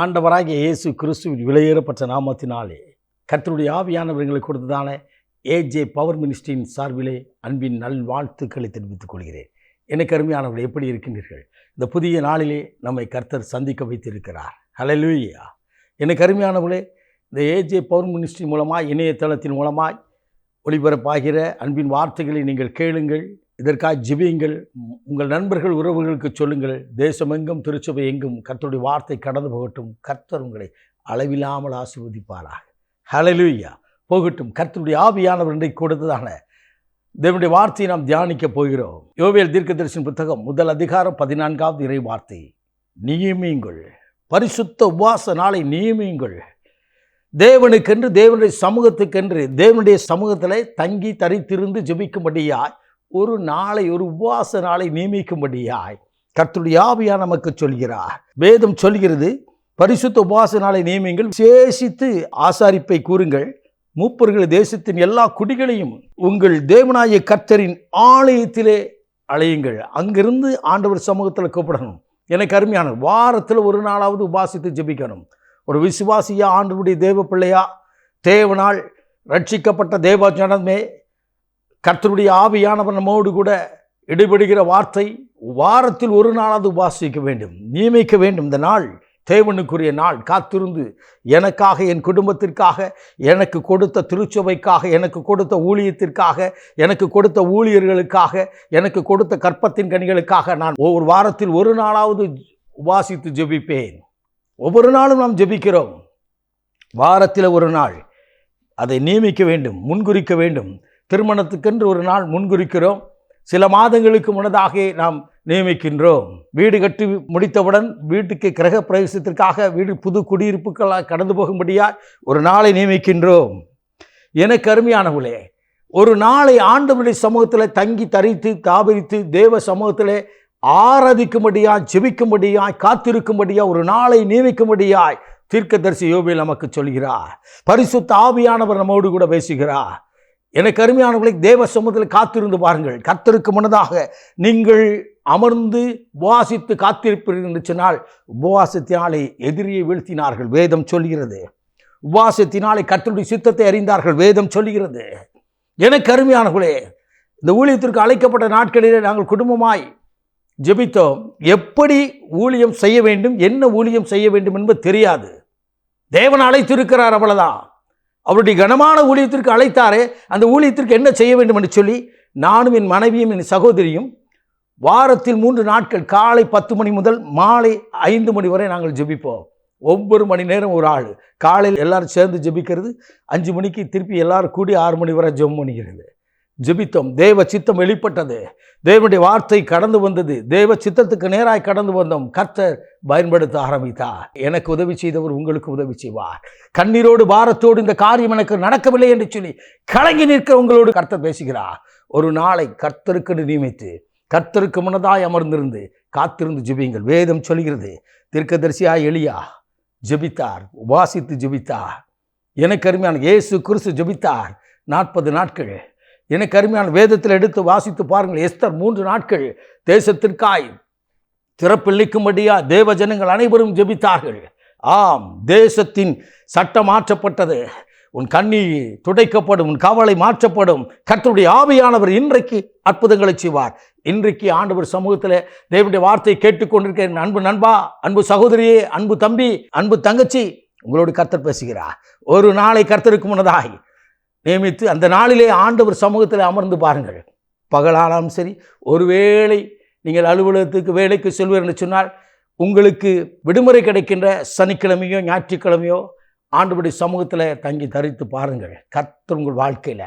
ஆண்டவராகிய இயேசு கிறிஸ்துவின் விலையேறப்பட்ட நாமத்தினாலே கர்த்தருடைய ஆவியானவர்களை கொடுத்ததான ஏஜே பவர் மினிஸ்ட்ரியின் சார்பிலே அன்பின் நல்வாழ்த்துக்களை தெரிவித்துக் கொள்கிறேன். எனக்கு அருமையானவர்கள் எப்படி இருக்கின்றீர்கள்? இந்த புதிய நாளிலே நம்மை கர்த்தர் சந்திக்க வைத்திருக்கிறார். ஹலலூயா எனக்கு அருமையானவர்களே இந்த ஏஜே பவர் மினிஸ்ட்ரி மூலமாக இணையதளத்தின் மூலமாய் ஒளிபரப்பாகிற அன்பின் வார்த்தைகளை நீங்கள் கேளுங்கள். இதற்காக ஜிபியுங்கள். உங்கள் நண்பர்கள் உறவுகளுக்கு சொல்லுங்கள். தேசமெங்கும் திருச்சபை எங்கும் கர்த்தருடைய வார்த்தை கடந்து போகட்டும். கர்த்தர் உங்களை அளவில்லாமல் ஆசிர்வதிப்பாராக. ஹalleluya போகட்டும். கர்த்தருடைய ஆவியானவர் இன்றைக்கு கொடுத்ததான தேவனுடைய வார்த்தையை நாம் தியானிக்க போகிறோம். யோவேல் தீர்க்கதரிசன புத்தகம் முதல் அதிகாரம் பதினான்காவது இறை வார்த்தை. நியமியுங்கள். பரிசுத்த உபாச நாளை நியமியுங்கள். தேவனுக்கென்று தேவனுடைய சமூகத்துக்கென்று தேவனுடைய சமூகத்தில் தங்கி தரித்திருந்து ஜெபிக்கும்படியாய் ஒரு நாளை ஒரு உபவாச நாளை நியமிக்கும்படியாய் கர்த்தருடைய ஆவியா நமக்கு சொல்கிறார். வேதம் சொல்கிறது பரிசுத்த உபவாச நாளை நியமிங்கள் விசேஷித்து ஆசாரிப்பை கூறுங்கள். மூப்பர்கள் தேசத்தின் எல்லா குடிகளையும் உங்கள் தேவநாய கர்த்தரின் ஆலயத்திலே அழையுங்கள். அங்கிருந்து ஆண்டவர் சமூகத்தில் கூப்பிடணும். எனக்கு அருமையான வாரத்தில் ஒரு நாளாவது உபாசித்து ஜெபிக்கணும். ஒரு விசுவாசியா ஆண்டவருடைய தேவ பிள்ளையா தேவனால் ரட்சிக்கப்பட்ட தேவ ஜனமே கர்த்தருடைய ஆவியானவர் நம்மோடு கூட இடைபடுகிற வார்த்தை வாரத்தில் ஒரு நாளாவது உபாசிக்க வேண்டும் நியமிக்க வேண்டும். இந்த நாள் தேவனுக்குரிய நாள். காத்திருந்து எனக்காக என் குடும்பத்திற்காக எனக்கு கொடுத்த திருச்சபைக்காக எனக்கு கொடுத்த ஊழியத்திற்காக எனக்கு கொடுத்த ஊழியர்களுக்காக எனக்கு கொடுத்த கற்பத்தின் கனிகளுக்காக நான் ஒவ்வொரு வாரத்தில் ஒரு நாளாவது உபாசித்து ஜெபிப்பேன். ஒவ்வொரு நாளும் நாம் ஜெபிக்கிறோம். வாரத்தில் ஒரு நாள். அதை நியமிக்க வேண்டும் முன்குறிக்க வேண்டும். திருமணத்துக்கென்று ஒரு நாள் முன்குறிக்கிறோம். சில மாதங்களுக்கு முன்னதாக நாம் நியமிக்கின்றோம். வீடு கட்டி முடித்தவுடன் வீட்டுக்கு கிரக பிரவேசத்திற்காக வீடு புது குடியிருப்புகளாக கடந்து போகும்படியாக ஒரு நாளை நியமிக்கின்றோம். என கருமையானவளே ஒரு நாளை ஆண்டவருடைய சமூகத்தில் தங்கி தரித்து தாபரித்து தேவ சமூகத்தில் ஆராதிக்கும்படியாய் ஜெபிக்கும்படியாய் காத்திருக்கும்படியாய் ஒரு நாளை நியமிக்கும்படியாய் தீர்க்கதரிசி யோபியில் நமக்கு சொல்கிறார். பரிசுத்த ஆவியானவர் நம்மோடு கூட பேசுகிறார். எனக்கு அருமையானவர்களை தேவ சமூகத்தில் காத்திருந்து பாருங்கள். கத்தருக்கு முன்னதாக நீங்கள் அமர்ந்து உபவாசித்து காத்திருப்பீர்கள் என்று சொன்னால் உபவாசத்தினாலே எதிரியை வீழ்த்தினார்கள் வேதம் சொல்கிறது உபவாசத்தினாலே கத்தருடைய சித்தத்தை அறிந்தார்கள் வேதம் சொல்கிறது எனக்கு அருமையானவர்களே இந்த ஊழியத்திற்கு அழைக்கப்பட்ட நாட்களிலே நாங்கள் குடும்பமாய் ஜெபித்தோம். எப்படி ஊழியம் செய்ய வேண்டும் என்ன ஊழியம் செய்ய வேண்டும் என்பது தெரியாது. தேவன் அழைத்திருக்கிறார் அவ்வளோதான் அவருடைய கனமான ஊழியத்திற்கு அழைத்தாரே அந்த ஊழியத்திற்கு என்ன செய்ய வேண்டும் என்று சொல்லி நானும் என் மனைவியும் என் சகோதரியும் வாரத்தில் மூன்று நாட்கள் காலை பத்து மணி முதல் மாலை ஐந்து மணி வரை நாங்கள் ஜெபிப்போம். ஒவ்வொரு மணி நேரம் ஒரு ஆள். காலையில் எல்லாரும் சேர்ந்து ஜெபிக்கிறது அஞ்சு மணிக்கு திருப்பி எல்லாரும் கூடி ஆறு மணி வரை ஜெபம் பண்ணிக்கிறது. ஜெபித்தோம். தேவ சித்தம் வெளிப்பட்டது. தேவனுடைய வார்த்தை கடந்து வந்தது. தேவ சித்தத்துக்கு நேராய் கடந்து வந்தோம். கர்த்தர் பயன்படுத்த ஆரம்பித்தார். எனக்கு உதவி செய்தவர் உங்களுக்கு உதவி செய்வார். கண்ணீரோடு பாரத்தோடு இந்த காரியம் எனக்கு நடக்கவில்லை என்று சொல்லி கலங்கி நிற்க உங்களோடு கர்த்தர் பேசுகிறார். ஒரு நாளை கர்த்தருக்கு நியமித்து கர்த்தருக்கு முன்னதாய் அமர்ந்திருந்து காத்திருந்து ஜெபியுங்கள். வேதம் சொல்கிறது தீர்க்கதரிசியாய் எளியா ஜெபித்தார் உபாசித்து ஜெபித்தார். எனக்கு அருமையான இயேசு கிறிஸ்து ஜெபித்தார். நாற்பது நாட்கள் எனக்கு அருமையான வேதத்தில் எடுத்து வாசித்து பாருங்கள். எஸ்தர் மூன்று நாட்கள் தேசத்திற்காய் திறப்பிள்ளிக்கும்படியா தேவ ஜனங்கள் அனைவரும் ஜெபித்தார்கள். ஆம் தேசத்தின் சட்டம் மாற்றப்பட்டது. உன் கண்ணி துடைக்கப்படும் உன் கவலை மாற்றப்படும். கர்த்தருடைய ஆவியானவர் இன்றைக்கு அற்புதங்களை செய்வார். இன்றைக்கு ஆண்டவர் சமூகத்தில் தேவனுடைய வார்த்தையை கேட்டுக்கொண்டிருக்க என் அன்பு நண்பா அன்பு சகோதரியே அன்பு தம்பி அன்பு தங்கச்சி உங்களோடு கர்த்தர் பேசுகிறார். ஒரு நாளை கர்த்தருக்கு முன்னதாய் நியமித்து அந்த நாளிலே ஆண்டவர் சமூகத்தில் அமர்ந்து பாருங்கள். பகலானாலும் சரி ஒருவேளை நீங்கள் அலுவலகத்துக்கு வேலைக்கு செல்வீர் என்று சொன்னால் உங்களுக்கு விடுமுறை கிடைக்கின்ற சனிக்கிழமையோ ஞாயிற்றுக்கிழமையோ ஆண்டவருடைய சமூகத்தில் தங்கி தரித்து பாருங்கள். கர்த்தர் உங்கள் வாழ்க்கையில்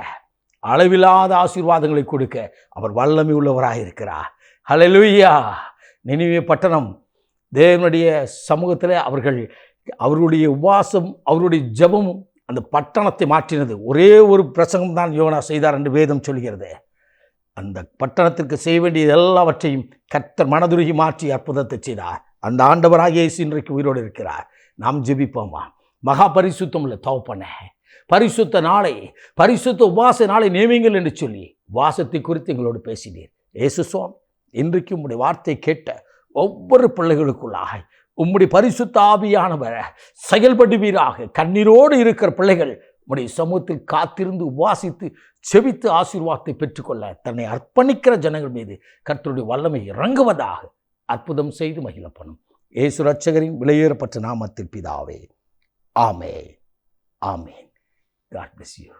அளவில்லாத ஆசீர்வாதங்களை கொடுக்க அவர் வல்லமை உள்ளவராக இருக்கிறார். ஹலலுயா நினைவே பட்டணம் தேவனுடைய சமூகத்தில் அவர்கள் அவருடைய உபாசம் அவருடைய ஜெபமும் அந்த பட்டணத்தை மாற்றினது. ஒரே ஒரு பிரசங்கம் தான் யோனா செய்தார் என்று வேதம் சொல்கிறது. அந்த பட்டணத்திற்கு செய்ய வேண்டியது எல்லாவற்றையும் கர்த்தர் மனதுருகி மாற்றி அற்புதத்தை செய்தார். அந்த ஆண்டவராக இயேசு இன்றைக்கு உயிரோடு இருக்கிறார். நாம் ஜெபிப்போமா? மகா பரிசுத்தம் இல்லை தவப்பன பரிசுத்த நாளை பரிசுத்த உபாச நாளை நியமிங்கள் என்று சொல்லி வாசத்தை குறித்து எங்களோடு பேசினீர். இயேசு சுவாமி இன்றைக்கு உங்களுடைய வார்த்தை கேட்ட ஒவ்வொரு பிள்ளைகளுக்குள்ளாக உம்முடைய பரிசுத்த ஆவியானவர் செயல்படுவீராக. கண்ணீரோடு இருக்கிற பிள்ளைகள் உம்முடைய சமூகத்தில் காத்திருந்து உபாசித்து செவித்து ஆசீர்வாதத்தை பெற்றுக்கொள்ள தன்னை அர்ப்பணிக்கிற ஜனங்கள் மீது கர்த்தருடைய வல்லமை இறங்குவதாக அற்புதம் செய்து மகிழப்படும் ஏசு ரட்சகரின் விலையேறப்பட்ட நாமத்தில் பிதாவே. ஆமே ஆமே காட் bless